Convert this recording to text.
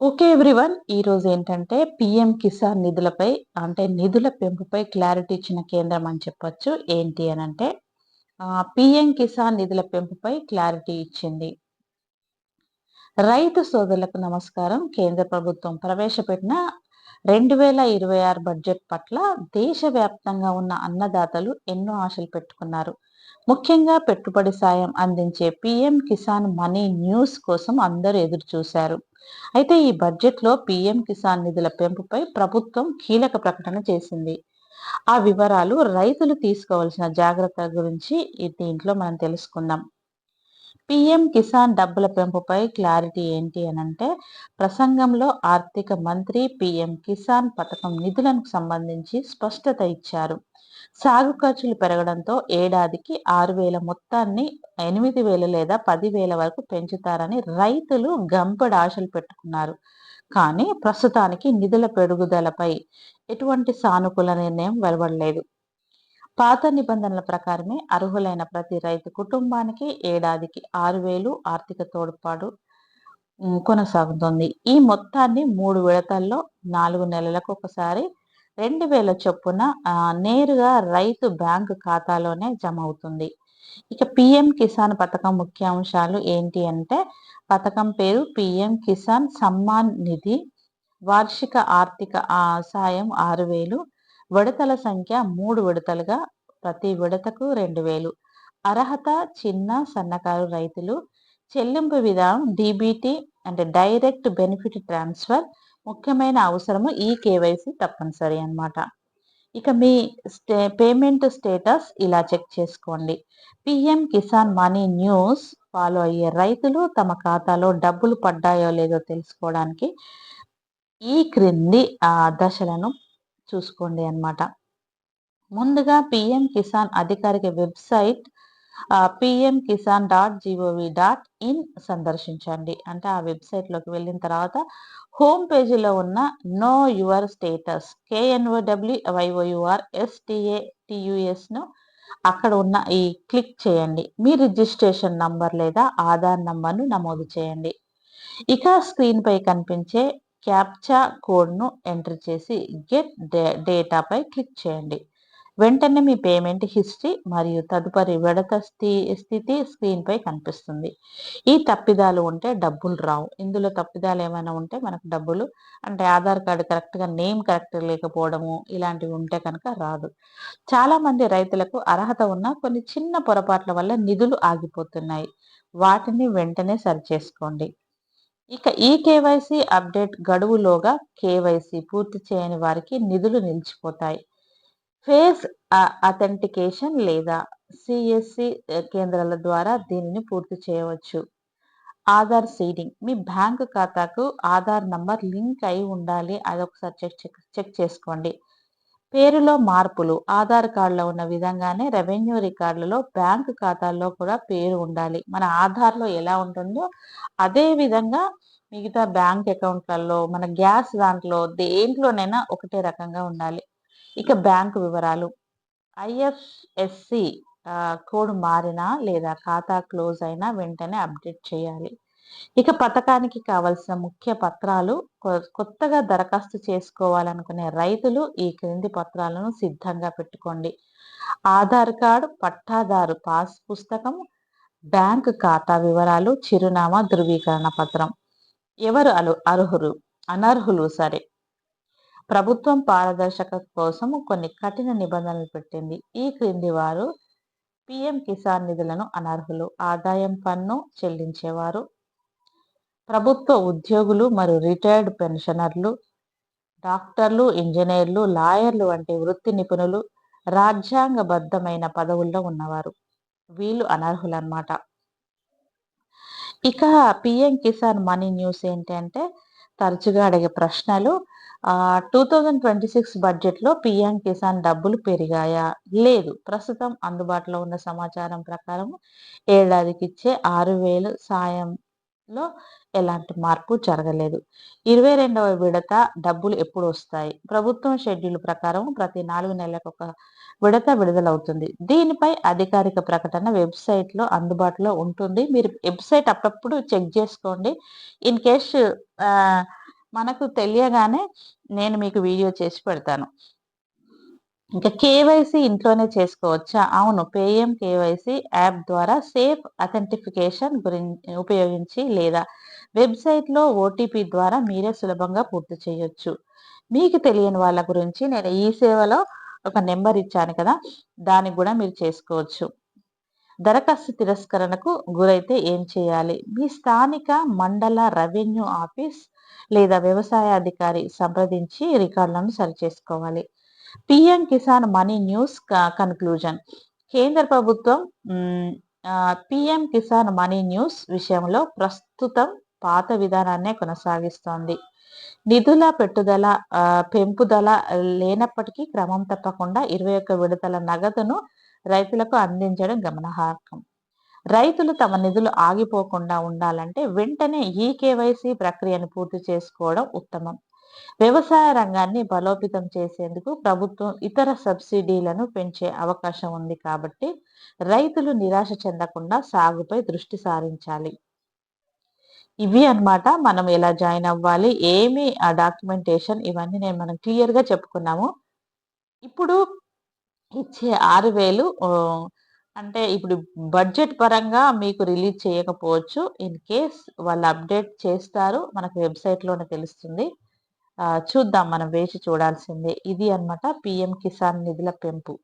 Okay everyone. ఈరోజు ఏంటంటే PM Kisan నిధులపై అంటే నిధుల పెంపుపై క్లారిటీ ఇచ్చిన కేంద్రం అని చెప్పొచ్చు. ఏంటి అని అంటే పీఎం కిసాన్ నిధుల పెంపుపై క్లారిటీ ఇచ్చింది. రైతు సోదరులకు నమస్కారం. కేంద్ర ప్రభుత్వం ప్రవేశపెట్టిన 2026 బడ్జెట్ పట్ల దేశవ్యాప్తంగా ఉన్న అన్నదాతలు ఎన్నో ఆశలు పెట్టుకున్నారు. ముఖ్యంగా పెట్టుబడి సాయం అందించే పీఎం కిసాన్ మనీ న్యూస్ కోసం అందరూ ఎదురుచూశారు. అయితే ఈ బడ్జెట్‌లో పీఎం కిసాన్ నిధుల పెంపుపై ప్రభుత్వం కీలక ప్రకటన చేసింది. ఆ వివరాలు, రైతులు తీసుకోవాల్సిన జాగ్రత్త గురించి దీంట్లో మనం తెలుసుకుందాం. పీఎం కిసాన్ డబ్బుల పెంపుపై క్లారిటీ ఏంటి అని అంటే ప్రసంగంలో ఆర్థిక మంత్రి పీఎం కిసాన్ పథకం నిధులకు సంబంధించి స్పష్టత ఇచ్చారు. సాగు ఖర్చులు పెరగడంతో ఏడాదికి ఆరు వేల మొత్తాన్ని 8,000 లేదా పదివేల వరకు పెంచుతారని రైతులు గంపెడు ఆశలు పెట్టుకున్నారు. కానీ ప్రస్తుతానికి నిధుల పెరుగుదలపై ఎటువంటి సానుకూల నిర్ణయం వెలువడలేదు. పాత నిబంధనల ప్రకారమే అర్హులైన ప్రతి రైతు కుటుంబానికి ఏడాదికి ఆరు వేలు ఆర్థిక తోడ్పాటు కొనసాగుతుంది ఈ మొత్తాన్ని మూడు విడతల్లో నాలుగు నెలలకు ఒకసారి రెండు వేల చొప్పున నేరుగా రైతు బ్యాంకు ఖాతాలోనే జమ అవుతుంది. ఇక పీఎం కిసాన్ పథకం ముఖ్యాంశాలు ఏంటి అంటే పథకం పేరు పీఎం కిసాన్ సమ్మాన్ నిధి. వార్షిక ఆర్థిక సాయం సాయం 6,000 విడతల సంఖ్య మూడు విడతలుగా ప్రతి విడతకు 2,000 అర్హత చిన్న, సన్నకారు రైతులు. చెల్లింపు విధానం డీబీటీ అంటే డైరెక్ట్ బెనిఫిట్ ట్రాన్స్‌ఫర్. ముఖ్యమైన అవసరము ఈ కేవైసీ తప్పనిసరి అన్నమాట. ఇక మీ స్టే పేమెంట్ స్టేటస్ ఇలా చెక్ చేసుకోండి. PM Kisan money news follow అయ్యే రైతులు తమ ఖాతాలో డబ్బులు పడ్డాయో లేదో తెలుసుకోవడానికి ఈ క్రింది దశలను చూసుకోండి అన్నమాట. ముందుగా పీఎం కిసాన్ అధికారిక website PM Kisan dot GOV dot in సందర్శించండి. అంటే ఆ వెబ్‌సైట్‌లోకి వెళ్ళిన తర్వాత హోమ్ పేజీలో ఉన్న నో యువర్ స్టేటస్ కేఎన్ఓడబ్ల్యూవైఓయూఆర్ ఎస్‌టిఏటియుఎస్‌ను అక్కడ ఉన్న ఈ క్లిక్ చేయండి. మీ రిజిస్ట్రేషన్ నంబర్ లేదా ఆధార్ నంబర్‌ను నమోదు చేయండి. ఇక స్క్రీన్‌పై కనిపించే క్యాప్చా కోడ్‌ను ఎంటర్ చేసి గెట్ డే డేటాపై క్లిక్ చేయండి. వెంటనే మీ పేమెంట్ హిస్టరీ మరియు తదుపరి విడత స్థి స్థితి స్క్రీన్‌పై కనిపిస్తుంది. ఈ తప్పిదాలు ఉంటే డబ్బులు రావు. ఇందులో తప్పిదాలు ఏమైనా ఉంటే మనకు డబ్బులు అంటే ఆధార్ కార్డు కరెక్ట్‌గా నేమ్ కరెక్ట్ లేకపోవడము ఇలాంటివి ఉంటే కనుక రాదు. చాలామంది రైతులకు అర్హత ఉన్న కొన్ని చిన్న పొరపాట్ల వల్ల నిధులు ఆగిపోతున్నాయి. వాటిని వెంటనే సరిచేసుకోండి. ఇక ఈ కేవైసీ అప్డేట్ గడువులోగా కేవైసీ పూర్తి చేయని వారికి నిధులు నిలిచిపోతాయి. ఫేస్ అథెంటికేషన్ లేదా సిఎస్సి కేంద్రాల ద్వారా దీనిని పూర్తి చేయవచ్చు. ఆధార్ సీడింగ్ మీ బ్యాంకు ఖాతాకు ఆధార్ నంబర్ లింక్ అయి ఉండాలి. అదొకసారి చెక్ చెక్ చెక్ చేసుకోండి. పేరులో మార్పులు ఆధార్ కార్డులో ఉన్న విధంగానే రెవెన్యూ రికార్డులలో బ్యాంకు ఖాతాల్లో కూడా పేరు ఉండాలి. మన ఆధార్‌లో ఎలా ఉంటుందో అదే విధంగా మిగతా బ్యాంక్ అకౌంట్‌లలో మన గ్యాస్ దాంట్లో దేంట్లోనైనా ఒకటే రకంగా ఉండాలి. ఇక బ్యాంకు వివరాలు ఐఎఫ్ఎస్‌సి కోడ్ మారినా లేదా ఖాతా క్లోజ్ అయినా వెంటనే అప్డేట్ చేయాలి. ఇక పథకానికి కావలసిన ముఖ్య పత్రాలు కొ కొత్తగా దరఖాస్తు చేసుకోవాలనుకునే రైతులు ఈ క్రింది పత్రాలను సిద్ధంగా పెట్టుకోండి. ఆధార్ కార్డ్, పట్టాదారు పాస్ పుస్తకం, బ్యాంక్ ఖాతా వివరాలు, చిరునామా ధృవీకరణ పత్రం. ఎవరు అలు అర్హులు అనర్హులు సరే. ప్రభుత్వం పారదర్శక కోసం కొన్ని కఠిన నిబంధనలు పెట్టింది. ఈ క్రింది వారు పీఎం కిసాన్ నిధులను అనర్హులు. ఆదాయం పన్ను చెల్లించేవారు, ప్రభుత్వ ఉద్యోగులు మరియు రిటైర్డ్ పెన్షనర్లు, డాక్టర్లు, ఇంజనీర్లు లాయర్లు వంటి వృత్తి నిపుణులు, రాజ్యాంగబద్ధమైన పదవుల్లో ఉన్నవారు. వీళ్ళు అనర్హులన్నమాట. ఇక పీఎం కిసాన్ మనీ న్యూస్ ఏంటి అంటే తరచుగా అడిగే ప్రశ్నలు టూ థౌజండ్ ట్వంటీ సిక్స్ బడ్జెట్‌లో పీఎం కిసాన్ డబ్బులు పెరిగాయా? లేదు. ప్రస్తుతం అందుబాటులో ఉన్న సమాచారం ప్రకారం ఏడాదికి ఇచ్చే ఆరు వేలు సాయం లో ఎలాంటి మార్పు జరగలేదు. 22వ విడత డబ్బులు ఎప్పుడు వస్తాయి ప్రభుత్వం షెడ్యూల్ ప్రకారం ప్రతి నాలుగు నెలలకు ఒక విడత విడుదలవుతుంది. దీనిపై అధికారిక ప్రకటన వెబ్‌సైట్‌లో అందుబాటులో ఉంటుంది. మీరు వెబ్‌సైట్ అప్పుడప్పుడు చెక్ చేసుకోండి ఇన్ కేస్ మనకు తెలియగానే నేను మీకు వీడియో చేసి పెడతాను ఇంకా కేవైసీ ఇంట్లోనే చేసుకోవచ్చా? అవును పేఎం కేవైసీ యాప్ ద్వారా సేఫ్ అథెంటిఫికేషన్ గురించి ఉపయోగించి లేదా వెబ్సైట్లో ఓటీపీ ద్వారా మీరే సులభంగా పూర్తి చేయొచ్చు. మీకు తెలియని వాళ్ళ గురించి నేను ఈ సేవలో ఒక నెంబర్ ఇచ్చాను కదా దానికి కూడా మీరు చేసుకోవచ్చు. దరఖాస్తు తిరస్కరణకు గురైతే ఏం చేయాలి? మీ స్థానిక మండల రెవెన్యూ ఆఫీస్ లేదా వ్యవసాయ అధికారి సంప్రదించి రికార్డులను సరిచేసుకోవాలి. PM Kisan money news conclusion కేంద్ర ప్రభుత్వం పిఎం కిసాన్ మనీ న్యూస్ విషయంలో ప్రస్తుతం పాత విధానాన్నే కొనసాగిస్తోంది. నిధుల పెట్టుదల పెంపుదల లేనప్పటికీ క్రమం తప్పకుండా ఇరవై ఒక్క విడతల నగదును రైతులకు అందించడం గమనార్హం. రైతులు తమ నిధులు ఆగిపోకుండా ఉండాలంటే వెంటనే ఈ కేవైసీ ప్రక్రియను పూర్తి చేసుకోవడం ఉత్తమం. వ్యవసాయ రంగాన్ని బలోపేతం చేసేందుకు ప్రభుత్వం ఇతర సబ్సిడీలను పెంచే అవకాశం ఉంది కాబట్టి రైతులు నిరాశ చెందకుండా సాగుపై దృష్టి సారించాలి. ఇవి అనమాట మనం ఎలా జాయిన్ అవ్వాలి? ఏమి ఆ డాక్యుమెంటేషన్? ఇవన్నీ నేను మనం క్లియర్గా చెప్పుకున్నాము. ఇప్పుడు ఇచ్చే ఆరు వేలు అంటే ఇప్పుడు బడ్జెట్ పరంగా మీకు రిలీజ్ చేయకపోవచ్చు. ఇన్ కేస్ వాళ్ళు అప్డేట్ చేస్తారు మనకు వెబ్సైట్లోనే తెలుస్తుంది. చూద్దాం మనం వేచి చూడాల్సిందే. ఇది అనమాట పిఎం కిసాన్ నిధుల పెంపు.